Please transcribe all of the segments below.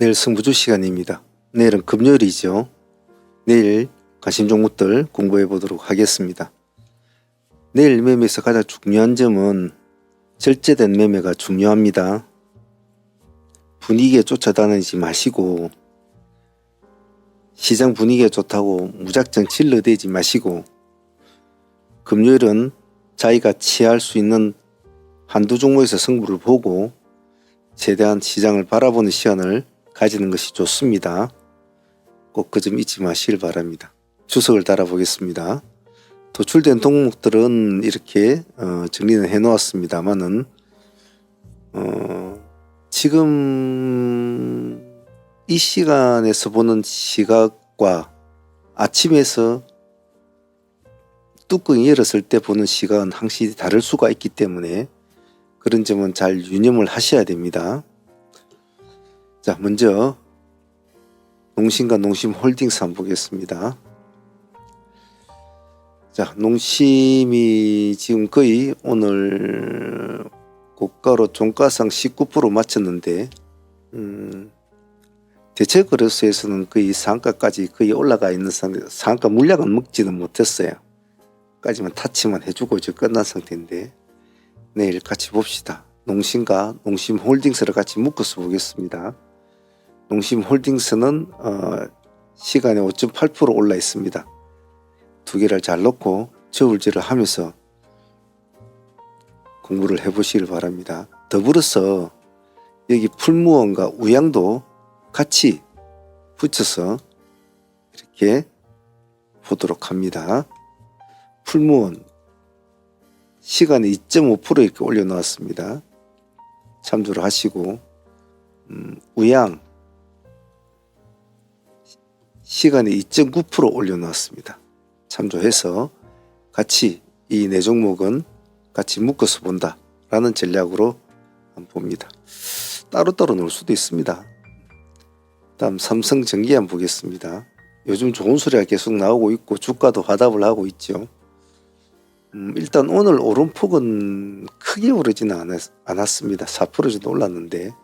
내일 승부주 시간입니다. 내일은 금요일이죠. 내일 관심 종목들 공부해 보도록 하겠습니다. 내일 매매에서 가장 중요한 점은 절제된 매매가 중요합니다. 분위기에 쫓아다니지 마시고 시장 분위기가 좋다고 무작정 질러대지 마시고 금요일은 자기가 취할 수 있는 한두 종목에서 승부를 보고 최대한 시장을 바라보는 시간을 가지는 것이 좋습니다. 꼭 그 점 잊지 마시길 바랍니다. 주석을 달아보겠습니다. 도출된 종목들은 이렇게 어, 정리는 해놓았습니다만은 어, 지금 이 시간에서 보는 시각과 아침에서 뚜껑이 열었을 때 보는 시각은 항시 다를 수가 있기 때문에 그런 점은 잘 유념을 하셔야 됩니다. 자, 먼저 농심과 농심 홀딩스 한번 보겠습니다. 자, 농심이 지금 거의 오늘 고가로 종가상 19% 맞췄는데 음, 대체 거래소에서는 거의 상가까지 거의 올라가 있는 상태, 상가 물량은 먹지는 못했어요. 까지만 타치만 해주고 이제 끝난 상태인데 내일 같이 봅시다. 농심과 농심 홀딩스를 같이 묶어서 보겠습니다. 농심홀딩스는 어, 시간에 5.8% 올라 있습니다. 두 개를 잘 놓고 저울질을 하면서 공부를 해보시길 바랍니다. 더불어서 여기 풀무원과 우양도 같이 붙여서 이렇게 보도록 합니다. 풀무원 시간에 2.5% 이렇게 올려놓았습니다. 참조를 하시고 음, 우양 시간에 2.9% 올려놓았습니다. 참조해서 같이 이 네 종목은 같이 묶어서 본다라는 전략으로 봅니다. 따로따로 놓을 수도 있습니다. 다음 삼성전기 한번 보겠습니다. 요즘 좋은 소리가 계속 나오고 있고 주가도 화답을 하고 있죠. 음, 일단 오늘 오름폭은 크게 오르지는 않았, 않았습니다. 4% 정도 올랐는데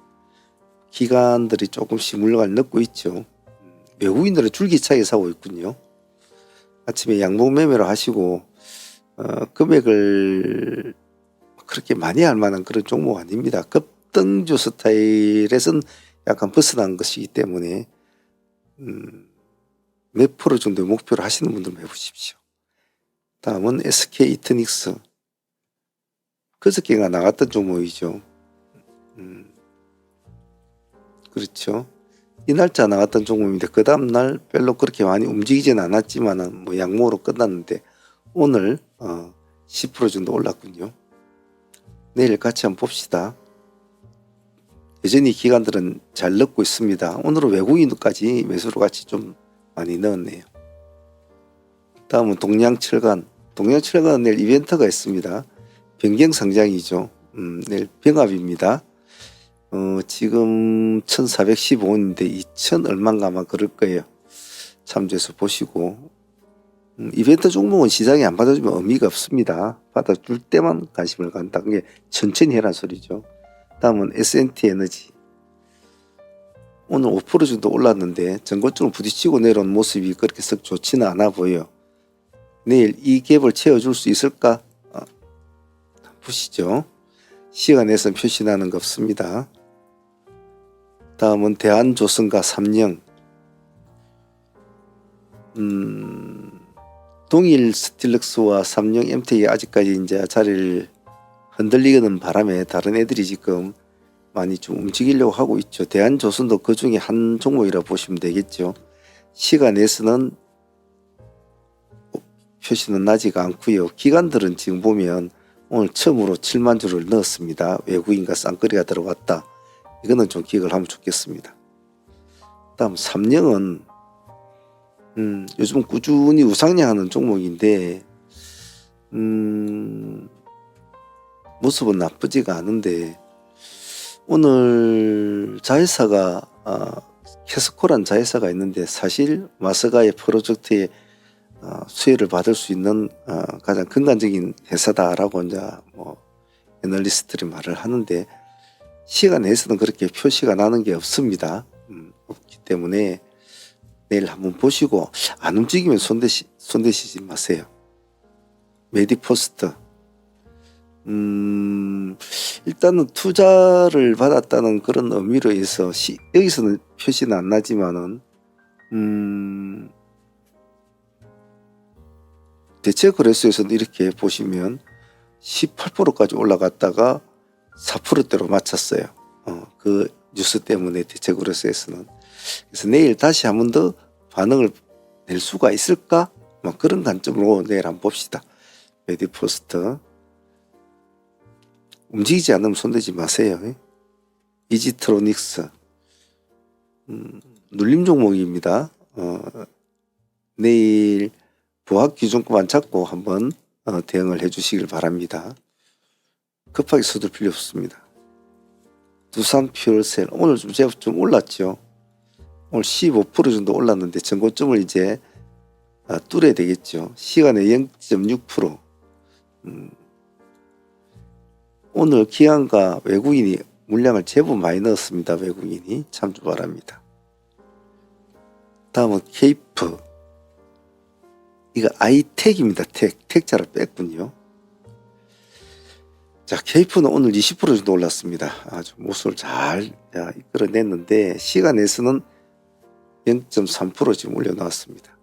기관들이 조금씩 물량을 넣고 있죠. 음, 외국인들은 줄기차게 사고 있군요. 아침에 양봉 매매를 하시고 어, 금액을 그렇게 많이 할 만한 그런 종목 아닙니다. 급등주 스타일에선 약간 벗어난 것이기 때문에 음, 몇 프로 정도의 목표를 하시는 분들은 해보십시오. 다음은 SK 이트닉스. 그저께가 나갔던 종목이죠. 음, 그렇죠. 이 날짜 나갔던 종목인데 그 다음 날 별로 그렇게 많이 움직이진 않았지만은 뭐 양모로 끝났는데 오늘 어, 10% 정도 올랐군요. 내일 같이 한번 봅시다. 여전히 기관들은 잘 넣고 있습니다. 오늘은 외국인까지 매수로 같이 좀 많이 넣었네요. 다음은 동양철간. 동양철간은 내일 이벤트가 있습니다. 변경 상장이죠. 음, 내일 병합입니다. 어, 지금 1415원인데 2000 얼마인가 아마 그럴 거예요. 참조해서 보시고. 음, 이벤트 종목은 시장에 안 받아주면 의미가 없습니다. 받아줄 때만 관심을 간다는 게 천천히 해란 소리죠. 다음은 S&T 에너지. 오늘 5% 정도 올랐는데 전고점을 부딪히고 내려온 모습이 그렇게 썩 좋지는 않아 보여. 내일 이 갭을 채워줄 수 있을까? 어, 보시죠. 시간에서 표시나는 거 없습니다. 다음은 대한조선과 삼령. 음, 동일 스틸럭스와 삼령 MT가 아직까지 이제 자리를 흔들리는 바람에 다른 애들이 지금 많이 좀 움직이려고 하고 있죠. 대한조선도 그 중에 한 종목이라 보시면 되겠죠. 시간에서는 표시는 나지가 않고요. 기관들은 지금 보면 오늘 처음으로 7만 주를 넣었습니다. 외국인과 쌍거리가 들어왔다. 이거는 좀 기억을 하면 좋겠습니다. 다음 삼령은 음, 요즘 꾸준히 우상향하는 종목인데 음, 모습은 나쁘지가 않은데 오늘 자회사가 어, 캐스코란 자회사가 있는데 사실 마스가의 프로젝트에 어, 수혜를 받을 수 있는 어, 가장 근간적인 회사다라고 이제 뭐 애널리스트들이 말을 하는데 시간에서는 그렇게 표시가 나는 게 없습니다. 음, 때문에 내일 한번 보시고 안 움직이면 손대시, 손대시지 마세요. 메디포스트. 음, 일단은 투자를 받았다는 그런 의미로 해서 시, 여기서는 표시는 안 나지만은 음, 대체 거래소에서는 이렇게 보시면 18%까지 올라갔다가 4%대로 맞췄어요. 어, 그 뉴스 때문에 대체 거래소에서는 그래서 내일 다시 한 번 더 반응을 낼 수가 있을까? 뭐 그런 관점으로 내일 한번 봅시다. 메디포스트 움직이지 않으면 손대지 마세요. 예? 이지트로닉스 음, 눌림 종목입니다. 어, 내일 부합 기준급 안 찾고 한번 어, 대응을 해주시길 바랍니다. 급하게 서둘 필요 없습니다. 두산 퓨얼셀 오늘 좀 제법 좀 올랐죠. 오늘 15% 정도 올랐는데 전고점을 이제 아, 뚫어야 되겠죠. 시간에 0.6%. 음, 오늘 기관과 외국인이 물량을 제법 많이 넣었습니다. 외국인이 참조 바랍니다. 다음은 케이프. 이거 아이텍입니다. 텍. 텍자를 뺐군요. 자, 케이프는 오늘 20% 정도 올랐습니다. 아주 모습을 잘 야, 이끌어냈는데 시간에서는 0.3% 지금 올려놓았습니다.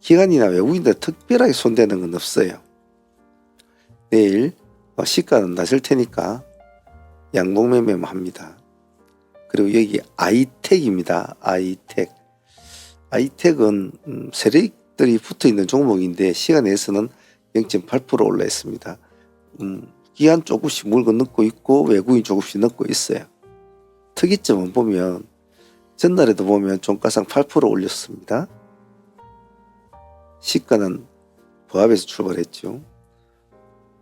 기관이나 외국인들 특별하게 손대는 건 없어요. 내일 어, 시가는 낮을 테니까 양봉매매만 합니다. 그리고 여기 아이텍입니다. 아이텍. 아이텍은 음, 세력들이 붙어 있는 종목인데 시간에서는 0.8% 올라 있습니다. 음, 기한 조금씩 물건 넣고 있고 외국인 조금씩 넣고 있어요. 특이점은 보면 전날에도 보면 종가상 8% 올렸습니다. 시가는 부합에서 출발했죠.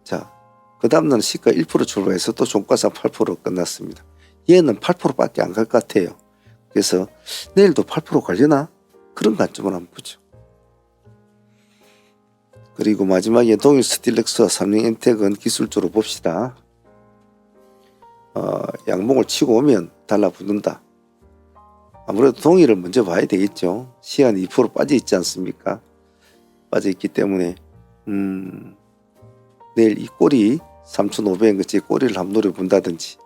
자, 그 다음날 시가 1% 출발해서 또 종가상 8%로 끝났습니다. 얘는 8%밖에 안 갈 것 같아요. 그래서 내일도 8% 가려나? 그런 관점을 한번 보죠. 그리고 마지막에 동일 스틸렉스와 삼菱 엔텍은 기술적으로 봅시다. 어, 양봉을 치고 오면 달라붙는다. 아무래도 동일을 먼저 봐야 되겠죠. 시간이 2% 빠져 있지 않습니까? 빠져 있기 때문에 음, 내일 이 꼬리 3,500원 그치 꼬리를 한번 노려본다든지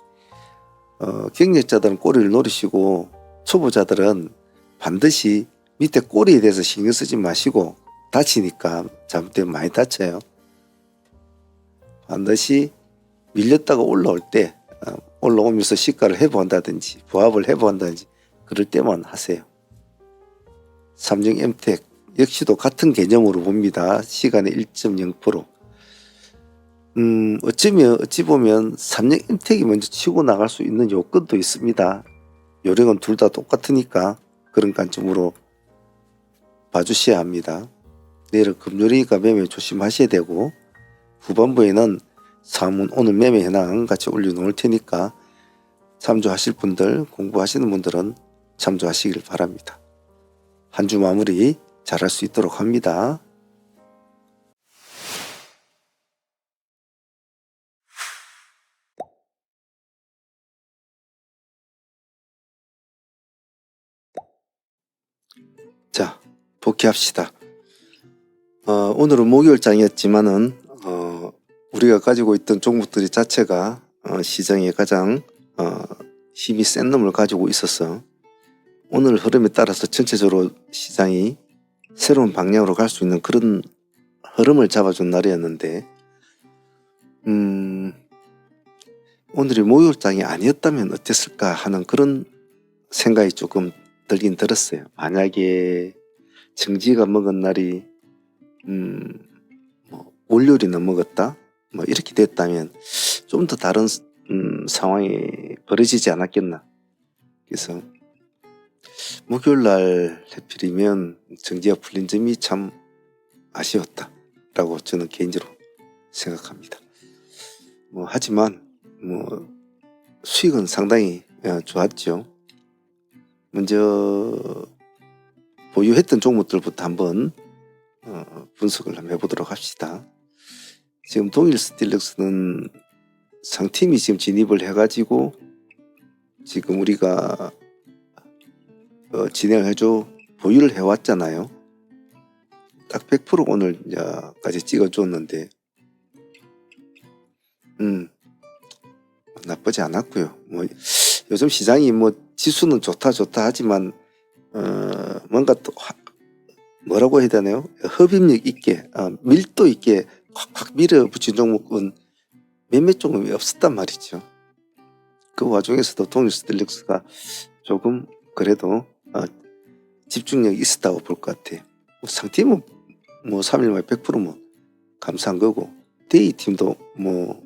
어, 경력자들은 꼬리를 노리시고 초보자들은 반드시 밑에 꼬리에 대해서 신경 쓰지 마시고 다치니까 잘못되면 많이 다쳐요. 반드시 밀렸다가 올라올 때 어, 올라오면서 시가를 해부한다든지 부합을 해부한다든지 그럴 때만 하세요. 삼성 엠텍 역시도 같은 개념으로 봅니다. 시간의 1.0%. 음, 어쩌면, 어찌 보면 삼성 엠텍이 먼저 치고 나갈 수 있는 요건도 있습니다. 요령은 둘 다 똑같으니까 그런 관점으로 봐주셔야 합니다. 내일은 금요일이니까 매매 조심하셔야 되고 후반부에는 사문 오늘 매매 현황 같이 올려놓을 테니까 참조하실 분들 공부하시는 분들은 참조하시길 바랍니다. 한 주 마무리 잘할 수 있도록 합니다. 자, 복귀합시다. 어, 오늘은 목요일장이었지만은 어, 우리가 가지고 있던 종목들이 자체가 어, 시장에 가장 어, 힘이 센 놈을 가지고 있어서 오늘 흐름에 따라서 전체적으로 시장이 새로운 방향으로 갈 수 있는 그런 흐름을 잡아준 날이었는데 음, 오늘이 목요일장이 아니었다면 어땠을까 하는 그런 생각이 조금 들긴 들었어요. 만약에 정지가 먹은 날이 음, 뭐 월요일이나 먹었다 뭐 이렇게 됐다면 좀 더 다른 음, 상황이 벌어지지 않았겠나. 그래서 목요일 날 해필이면 정지가 풀린 점이 참 아쉬웠다라고 저는 개인적으로 생각합니다. 뭐 하지만 뭐 수익은 상당히 어, 좋았죠. 먼저 보유했던 종목들부터 한번 어, 분석을 한번 해보도록 합시다. 지금 동일 스틸렉스는 상팀이 지금 진입을 해가지고 지금 우리가 어, 진행을 해줘 보유를 해왔잖아요. 딱 100% 오늘 이제까지 찍어줬는데, 음 나쁘지 않았고요. 뭐 요즘 시장이 뭐 지수는 좋다 좋다 하지만 어, 뭔가 또 화- 뭐라고 해야 되나요? 흡입력 있게 어, 밀도 있게 확확 밀어붙인 종목은 몇몇 종목이 없었단 말이죠. 그 와중에서도 동일스틸렉스가 조금 그래도 어, 집중력이 있었다고 볼 것 같아. 뭐 상팀은 뭐 3일 만에 100%뭐 감사한 거고 데이 팀도 뭐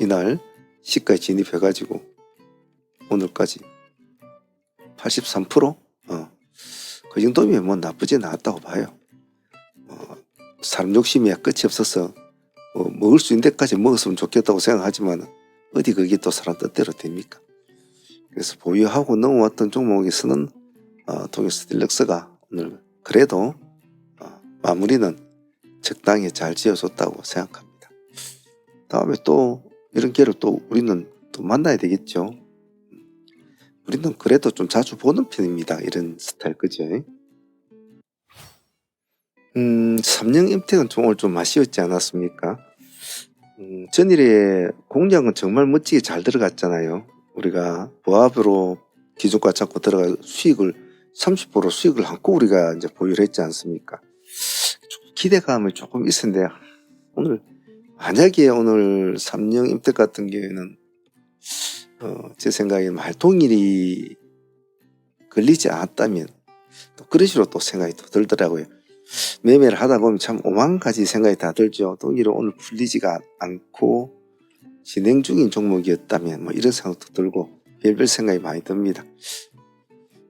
이날 시가에 진입해가지고 오늘까지 83%? 어, 그 정도면 뭐 나쁘진 않았다고 봐요. 어, 사람 욕심이야 끝이 없어서 뭐 먹을 수 있는 데까지 먹었으면 좋겠다고 생각하지만 어디 그게 또 사람 뜻대로 됩니까? 그래서 보유하고 넘어왔던 종목에서는 어, 동일스 딜럭스가 오늘 그래도 어, 마무리는 적당히 잘 지어줬다고 생각합니다. 다음에 또 이런 기회를 또 우리는 또 만나야 되겠죠. 우리는 그래도 좀 자주 보는 편입니다. 이런 스타일 그죠? 음, 삼령 임택은 좀 오늘 좀 아쉬웠지 않았습니까? 음, 전일에 공략은 정말 멋지게 잘 들어갔잖아요. 우리가 보합으로 기준가 잡고 들어가 수익을 30% 수익을 안고 우리가 이제 보유를 했지 않습니까? 기대감이 조금 있었는데 오늘 만약에 오늘 삼령 임택 같은 경우에는 어, 제 생각에 말동일이 걸리지 않았다면 또 그런 식으로 또 생각이 또 들더라고요. 매매를 하다 보면 참 오만 가지 생각이 다 들죠. 동일이 오늘 풀리지가 않고 진행 중인 종목이었다면 뭐 이런 생각도 들고 별별 생각이 많이 듭니다.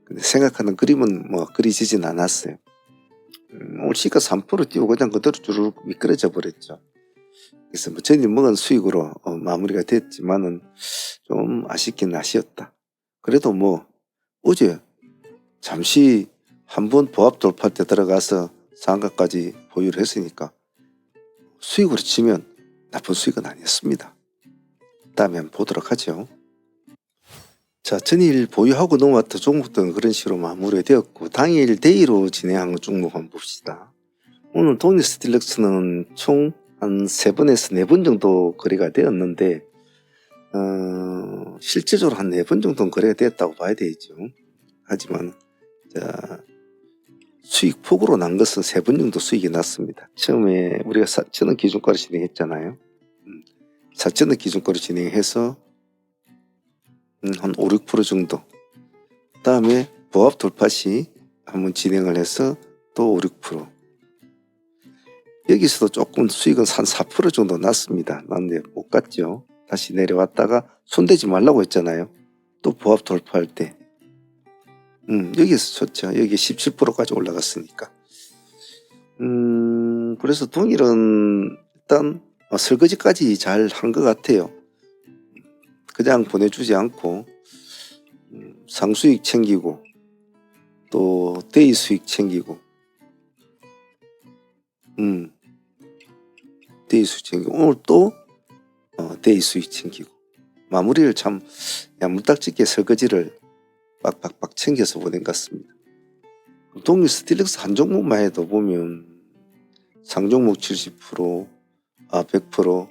근데 생각하는 그림은 뭐 그리지진 않았어요. 음, 오늘 시가 3% 뛰고 그냥 그대로 주르륵 미끄러져 버렸죠. 그래서 뭐 전일 먹은 수익으로 어, 마무리가 됐지만은 좀 아쉽긴 아쉬웠다. 그래도 뭐 어제 잠시 한 번 보합 돌파 때 들어가서 상가까지 보유를 했으니까 수익으로 치면 나쁜 수익은 아니었습니다. 다음에 보도록 하죠. 자, 전일 보유하고 넘어왔던 종목들은 그런 식으로 마무리되었고 당일 데이로 진행한 종목 한번 봅시다. 오늘 동일 스틸렉스는 총 한 세 번에서 네 번 정도 거래가 되었는데 어, 실제적으로 한 네 번 정도는 거래가 되었다고 봐야 되죠. 하지만 자, 수익 폭으로 난 것은 세 번 정도 수익이 났습니다. 처음에 우리가 4천원 기준가로 진행했잖아요. 음, 4천원 기준가로 진행해서 음, 한 5, 6% 정도. 다음에 보합 돌파 시 한번 진행을 해서 또 5, 6%. 여기서도 조금 수익은 한 4% 정도 났습니다. 났는데 못 갔죠. 다시 내려왔다가 손대지 말라고 했잖아요. 또 보합 돌파할 때. 음, 여기서 좋죠. 여기 17%까지 올라갔으니까. 음, 그래서 동일은 일단 어, 설거지까지 잘 한 것 같아요. 그냥 보내주지 않고 음, 상수익 챙기고 또 데이 수익 챙기고 음, 데이 수익 챙기고 오늘 또 어, 데이 수익 챙기고 마무리를 참 야물딱지게 설거지를 빡빡빡 챙겨서 보낸 것 같습니다. 동일 스틸렉스 한 종목만 해도 보면 상종목 70%, 아 100%,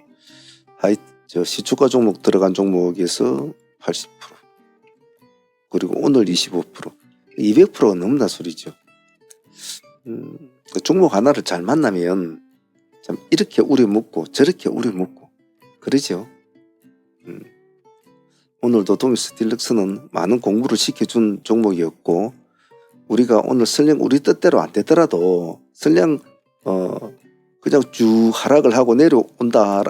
하이 저 시초가 종목 들어간 종목에서 80%, 그리고 오늘 25%, 200%가 넘나 소리죠. 음, 그 종목 하나를 잘 만나면 참 이렇게 우려 먹고 저렇게 우려 먹고 그러죠. 음. 오늘도 도미스 딜럭스는 많은 공부를 시켜준 종목이었고 우리가 오늘 설령 우리 뜻대로 안 되더라도 설령 어 그냥 쭉 하락을 하고 내려온다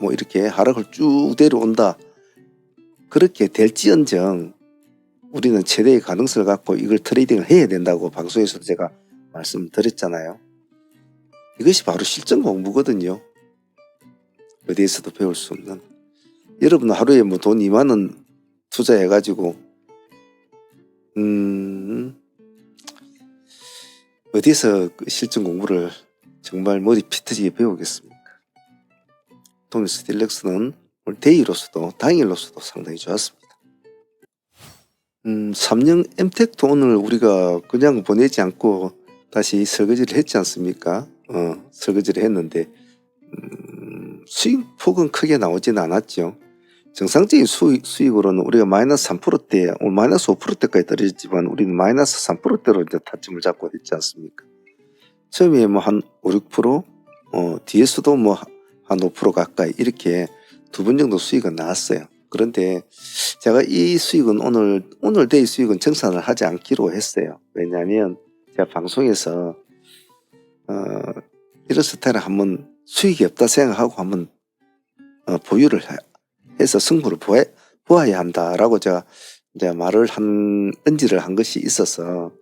뭐 이렇게 하락을 쭉 내려온다 그렇게 될지언정 우리는 최대의 가능성을 갖고 이걸 트레이딩을 해야 된다고 방송에서도 제가 말씀드렸잖아요. 이것이 바로 실전 공부거든요. 어디에서도 배울 수 없는. 여러분 하루에 뭐 돈 2만 원 투자해가지고 음 어디서 그 실전 공부를 정말 머리 피터지게 배우겠습니까? 동일스 딜렉스는 오늘 데이로서도 당일로서도 상당히 좋았습니다. 음, 3년 엠텍도 오늘 우리가 그냥 보내지 않고 다시 설거지를 했지 않습니까? 어, 설거지를 했는데 음, 수익 폭은 크게 나오지는 않았죠. 정상적인 수익, 수익으로는 우리가 마이너스 3%대, 오늘 마이너스 5%대까지 떨어졌지만 우리는 마이너스 3%대로 이제 타점을 잡고 있지 않습니까? 처음에 뭐 한 5, 6%, 어, 뒤에서도 뭐 한 5% 가까이 이렇게 두 번 정도 수익은 나왔어요. 그런데 제가 이 수익은 오늘, 오늘 데이 수익은 정산을 하지 않기로 했어요. 왜냐하면 제가 방송에서, 어, 이런 스타일을 한번 수익이 없다 생각하고 한번 어, 보유를 해- 해서 승부를 보아, 보아야 한다라고 제가 이제 말을 한, 언지를 한 것이 있어서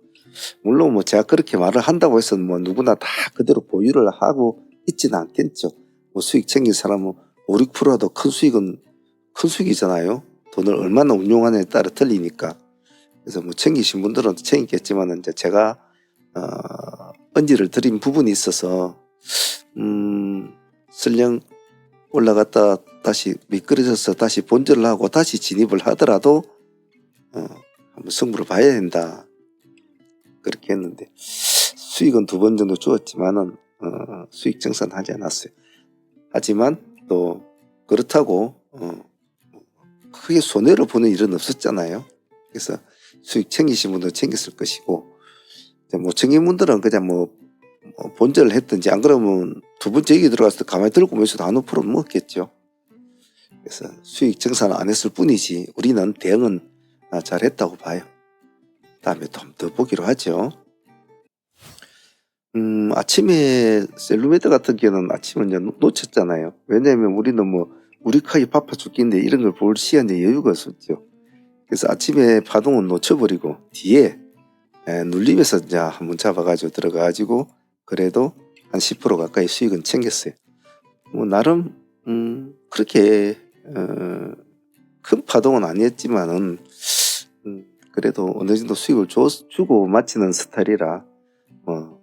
물론 뭐 제가 그렇게 말을 한다고 해서 뭐 누구나 다 그대로 보유를 하고 있지는 않겠죠. 뭐 수익 챙긴 사람은 5, 6%라도 큰 수익은 큰 수익이잖아요. 돈을 얼마나 운용하느냐에 따라 틀리니까. 그래서 뭐 챙기신 분들은 챙기겠지만 이제 제가 어, 언지를 드린 부분이 있어서 음, 설령 올라갔다 다시 미끄러져서 다시 본전을 하고 다시 진입을 하더라도 어, 한번 승부를 봐야 된다. 그렇게 했는데 수익은 두 번 정도 주었지만은 어, 수익 정산하지 않았어요. 하지만 또 그렇다고 어, 크게 손해를 보는 일은 없었잖아요. 그래서 수익 챙기신 분도 챙겼을 것이고 이제 못 챙긴 분들은 그냥 뭐, 뭐 본전을 했든지 안 그러면 두 번째 얘기 들어갔을 때 가만히 들고 보면서도 한5% 먹었겠죠. 그래서 수익 정산을 안 했을 뿐이지 우리는 대응은 아, 잘했다고 봐요. 다음에 좀 더 보기로 하죠. 음, 아침에 셀루메드 같은 경우는 아침은 놓쳤잖아요. 왜냐하면 우리는 뭐 우리 카이 바빠 죽겠는데 이런 걸 볼 시간에 여유가 없었죠. 그래서 아침에 파동은 놓쳐버리고 뒤에 에, 눌림에서 이제 한번 잡아가지고 들어가가지고 그래도 한 10% 가까이 수익은 챙겼어요. 뭐 나름 음, 그렇게 어, 큰 파동은 아니었지만은 음, 그래도 어느 정도 수익을 줘, 주고 마치는 스타일이라 뭐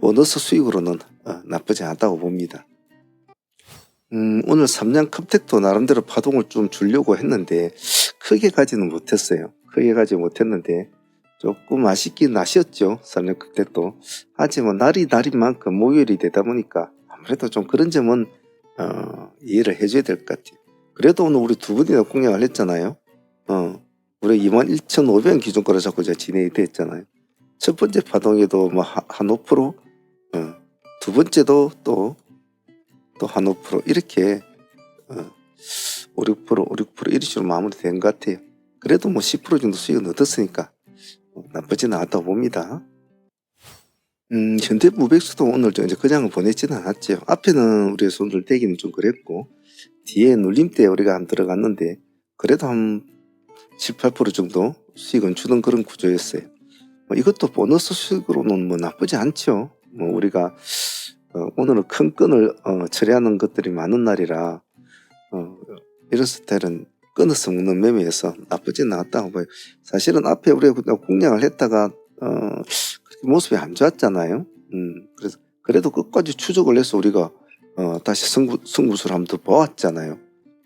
보너스 수익으로는 어, 나쁘지 않다고 봅니다. 음, 오늘 삼양 컵텍도 나름대로 파동을 좀 주려고 했는데 크게 가지는 못했어요. 크게 가지 못했는데 조금 아쉽긴 아쉬웠죠. 삼양 컵텍도. 하지만 날이 날인 만큼 목요일이 되다 보니까 아무래도 좀 그런 점은 어, 이해를 해줘야 될 것 같아요. 그래도 오늘 우리 두 분이나 공략을 했잖아요. 어, 우리 21,500원 기준가로 잡고 이제 진행이 됐잖아요. 첫 번째 파동에도 뭐한 5%, 어, 두 번째도 또 또 한 5% 이렇게 어, 5, 6%, 5, 6% 이런 식으로 마무리된 것 같아요. 그래도 뭐 10% 정도 수익은 얻었으니까 어, 나쁘지는 않다고 봅니다. 음, 현대 무백수도 오늘 저 이제 그냥을 보내지는 않았죠. 앞에는 우리의 손들 대기는 좀 그랬고 뒤에 눌림 때 우리가 안 들어갔는데 그래도 한 7, 8% 정도 수익은 주는 그런 구조였어요. 뭐 이것도 보너스 수익으로는 뭐 나쁘지 않죠. 뭐 우리가 어, 오늘은 큰 건을 어, 처리하는 것들이 많은 날이라 어, 이런 스타일은 끊어서 먹는 매매에서 나쁘진 않았다고 봐요. 사실은 앞에 우리가 공략을 했다가 어, 모습이 안 좋았잖아요. 음, 그래서 그래도 끝까지 추적을 해서 우리가 어, 다시 승부, 승부수를 한번 더 보았잖아요.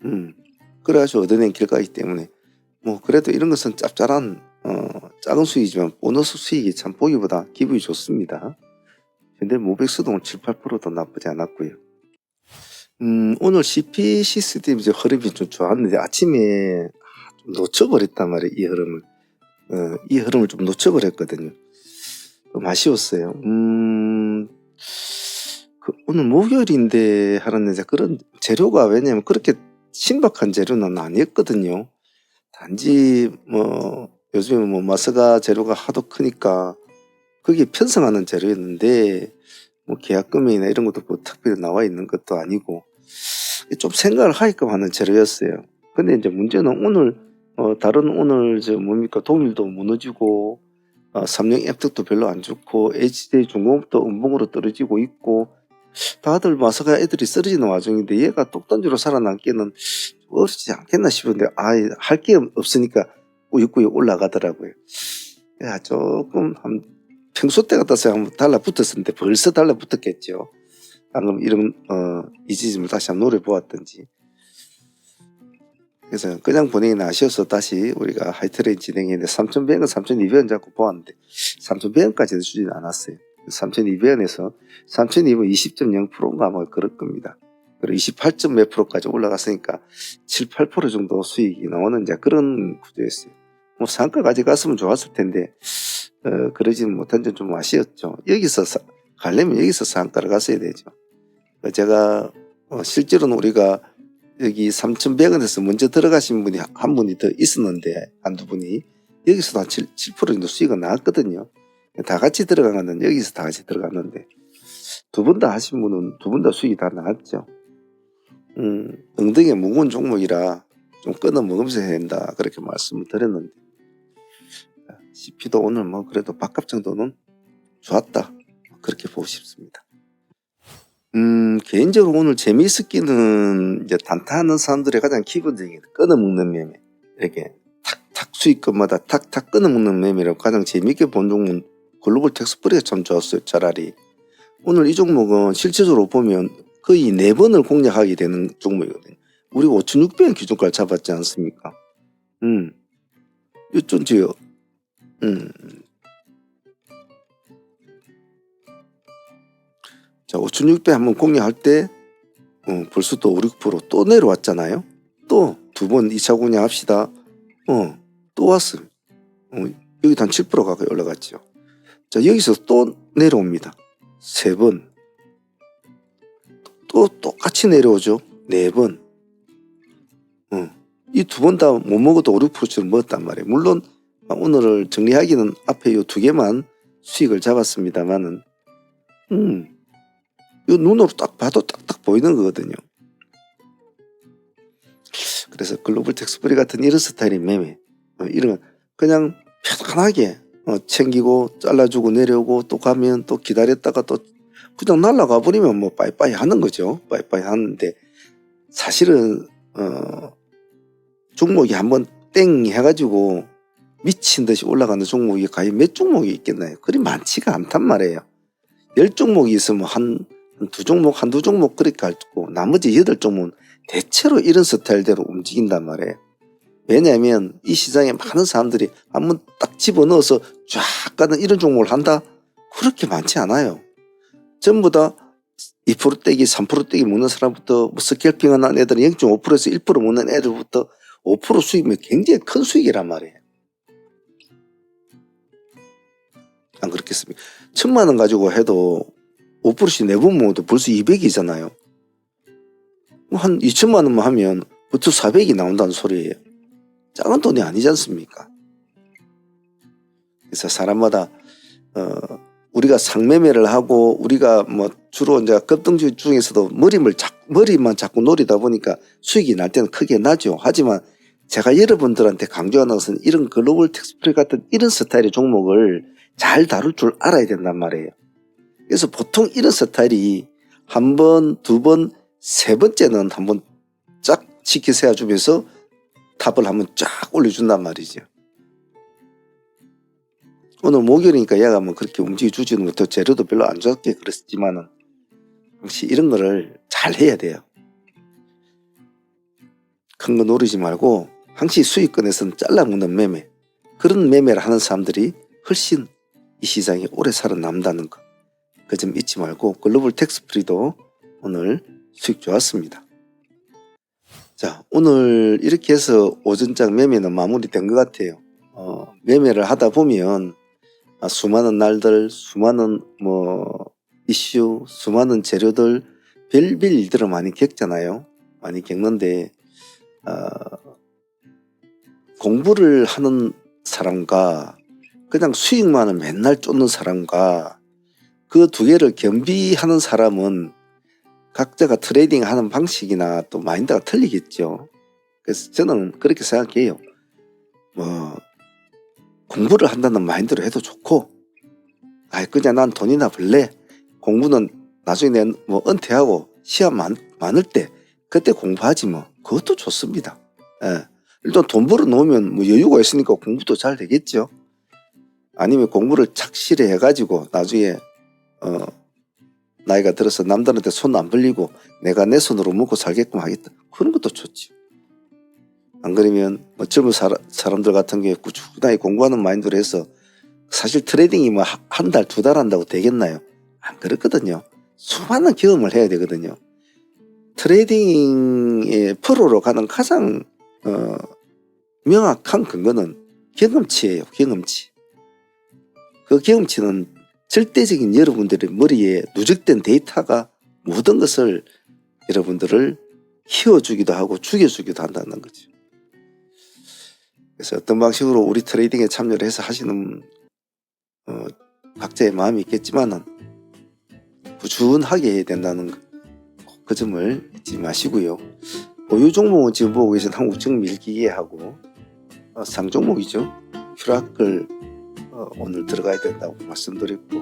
음, 그래가지고 얻어낸 결과이기 때문에 뭐 그래도 이런 것은 짭짤한 어, 작은 수익이지만 보너스 수익이 참 보기보다 기분이 좋습니다. 근데 모백수동은 7, 8%도 나쁘지 않았고요. 음, 오늘 CP 시스템 이제 흐름이 좀 좋았는데 아침에 아, 좀 놓쳐버렸단 말이에요. 이 흐름을. 어, 이 흐름을 좀 놓쳐버렸거든요. 좀 아쉬웠어요. 음, 그 오늘 목요일인데 하는 이제 그런 재료가 왜냐면 그렇게 신박한 재료는 아니었거든요. 단지 뭐 요즘에 뭐 마스가 재료가 하도 크니까 그게 편성하는 재료였는데 뭐 계약금이나 이런 것도 뭐 특별히 나와 있는 것도 아니고 좀 생각을 하게끔 하는 재료였어요. 근데 이제 문제는 오늘 어 다른 오늘 저 뭡니까 동일도 무너지고 어, 삼성 앱득도 별로 안 좋고 HD 중공업도 음봉으로 떨어지고 있고 다들 마스가 애들이 쓰러지는 와중인데 얘가 똑단지로 살아남기는 어렵지 않겠나 싶은데 아할 게 없으니까 꾸역꾸역 올라가더라고요. 야 조금 한 평소 때 같아서 한번 달라붙었었는데 벌써 달라붙었겠죠. 방금 이런 어, 이지짐을 다시 한번 노려 보았던지. 그래서 그냥 보내기는 아쉬워서 다시 우리가 하이트레인 진행했는데 3,100원, 3,200원 잡고 보았는데 3,100원까지는 주지는 않았어요. 3,200원에서 3,200원 20.0%인가 뭐 그럴 겁니다. 그리고 28점 몇 프로까지 올라갔으니까 7, 8% 정도 수익이 나오는 이제 그런 구조였어요. 뭐 상가 가져갔으면 좋았을 텐데 어, 그러지는 못한 점 좀 아쉬웠죠. 여기서 사- 가려면 여기서 상가를 갔어야 되죠. 어, 제가 어, 실제로는 우리가 여기 3,100원에서 먼저 들어가신 분이 한 분이 더 있었는데 한두 분이 여기서도 한 7, 7% 정도 수익가 나왔거든요. 다 같이 들어가는 여기서 다 같이 들어갔는데 두 분 다 하신 분은 두 분 다 수익이 다 나왔죠. 음, 엉덩이에 무거운 종목이라 좀 끊어 먹으면서 해야 된다 그렇게 말씀을 드렸는데 CP도 오늘 뭐 그래도 밥값 정도는 좋았다 그렇게 보고 싶습니다. 음, 개인적으로 오늘 재미있기는 이제 단타하는 사람들의 가장 기본적인 게 끊어먹는 매매. 이렇게 탁탁 수익금마다 탁탁 끊어먹는 매매라고 가장 재미있게 본 종목은 글로벌 텍스프리가 참 좋았어요, 차라리. 오늘 이 종목은 실질적으로 보면 거의 네 번을 공략하게 되는 종목이거든요. 우리가 5,600원 기준가를 잡았지 않습니까? 음. 어쩐지요. 음. 자, 5,600 한번 공략할 때, 어, 벌써 또 5, 6%또 내려왔잖아요. 또 두 번 2차 공략합시다. 어, 또 왔어요. 어, 여기 한7% 가까이 올라갔죠. 자, 여기서 또 내려옵니다. 세 번. 또 똑같이 내려오죠. 네 번. 어, 이두 번 다 못 먹어도 5, 6%쯤 먹었단 말이에요. 물론 오늘을 정리하기는 앞에 요두 개만 수익을 잡았습니다만은, 음, 이 눈으로 딱 봐도 딱딱 보이는 거거든요. 그래서 글로벌 텍스프리 같은 이런 스타일의 매매, 어, 이런 그냥 편안하게 어, 챙기고 잘라주고 내려오고 또 가면 또 기다렸다가 또 그냥 날라가 버리면 뭐 빠이빠이 하는 거죠. 빠이빠이 하는데 사실은 어, 종목이 한번 땡 해가지고 미친 듯이 올라가는 종목이 과연 몇 종목이 있겠나요? 그리 많지가 않단 말이에요. 열 종목이 있으면 한 두 종목, 한두 종목 그렇게 할고 나머지 여덟 종목은 대체로 이런 스타일대로 움직인단 말이에요. 왜냐하면 이 시장에 많은 사람들이 한번 딱 집어넣어서 쫙 가는 이런 종목을 한다? 그렇게 많지 않아요. 전부 다 2% 떼기, 3% 떼기 먹는 사람부터 뭐 스캘핑 하는 애들은 0.5%에서 1% 먹는 애들부터 5% 수익이면 굉장히 큰 수익이란 말이에요. 안 그렇겠습니까? 천만 원 가지고 해도 5%씩 네번 모아도 벌써 200이잖아요. 한 2천만 원만 하면 부터 400이 나온다는 소리예요. 작은 돈이 아니지 않습니까? 그래서 사람마다 어, 우리가 상매매를 하고 우리가 뭐 주로 이제 급등주 중에서도 머리를 자, 머리만 자꾸 노리다 보니까 수익이 날 때는 크게 나죠. 하지만 제가 여러분들한테 강조하는 것은 이런 글로벌 텍스프리 같은 이런 스타일의 종목을 잘 다룰 줄 알아야 된단 말이에요. 그래서 보통 이런 스타일이 한 번, 두 번, 세 번째는 한번 쫙 치키 세워주면서 탑을 한번 쫙 올려준단 말이죠. 오늘 목요일이니까 얘가 뭐 그렇게 움직여주지는 못하고 재료도 별로 안 좋게 그랬지만은 역시 이런 거를 잘 해야 돼요. 큰 거 노리지 말고 항시 수익권에서는 잘라먹는 매매 그런 매매를 하는 사람들이 훨씬 이 시장에 오래 살아남다는 거. 그 점 잊지 말고 글로벌 텍스 프리도 오늘 수익 좋았습니다. 자, 오늘 이렇게 해서 오전장 매매는 마무리된 것 같아요. 어, 매매를 하다 보면 아, 수많은 날들, 수많은 뭐 이슈, 수많은 재료들, 별별 일들을 많이 겪잖아요. 많이 겪는데 아, 공부를 하는 사람과 그냥 수익만을 맨날 쫓는 사람과 그 두 개를 겸비하는 사람은 각자가 트레이딩 하는 방식이나 또 마인드가 틀리겠죠. 그래서 저는 그렇게 생각해요. 뭐, 공부를 한다는 마인드로 해도 좋고, 아이, 그냥 난 돈이나 벌래. 공부는 나중에 내뭐 은퇴하고 시험 많, 많을 때, 그때 공부하지 뭐. 그것도 좋습니다. 예. 일단 돈 벌어 놓으면 뭐 여유가 있으니까 공부도 잘 되겠죠. 아니면 공부를 착실히 해가지고 나중에 어 나이가 들어서 남들한테 손 안 벌리고 내가 내 손으로 먹고 살게끔 하겠다. 그런 것도 좋지. 안 그러면 뭐 젊은 사람, 사람들 같은 경우에 꾸준하게 공부하는 마인드로 해서 사실 트레이딩이 뭐 한 달, 두 달 한다고 되겠나요? 안 그렇거든요. 수많은 경험을 해야 되거든요. 트레이딩의 프로로 가는 가장 어, 명확한 근거는 경험치예요. 경험치. 그 경험치는 절대적인 여러분들의 머리에 누적된 데이터가 모든 것을 여러분들을 키워주기도 하고 죽여주기도 한다는 거죠. 그래서 어떤 방식으로 우리 트레이딩에 참여를 해서 하시는 어, 각자의 마음이 있겠지만은 꾸준하게 해야 된다는 거, 꼭그 점을 잊지 마시고요. 보유 종목은 지금 보고 계신 한국증 밀기계하고 어, 상 종목이죠. 큐라클 어, 오늘 들어가야 된다고 말씀드렸고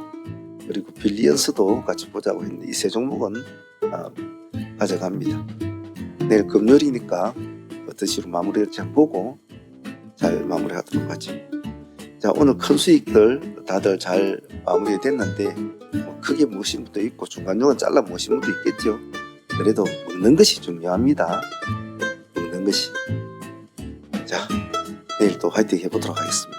그리고 빌리언스도 같이 보자고 했는데 이 세 종목은 어, 가져갑니다. 내일 금요일이니까 어떤 식으로 마무리할지 한번 보고 잘 마무리하도록 하죠. 자 오늘 큰 수익들 다들 잘 마무리됐는데 뭐 크게 분도 있고 중간중간 잘라 분도 있겠죠. 그래도 먹는 것이 중요합니다. 먹는 것이. 자 내일 또 화이팅 해보도록 하겠습니다.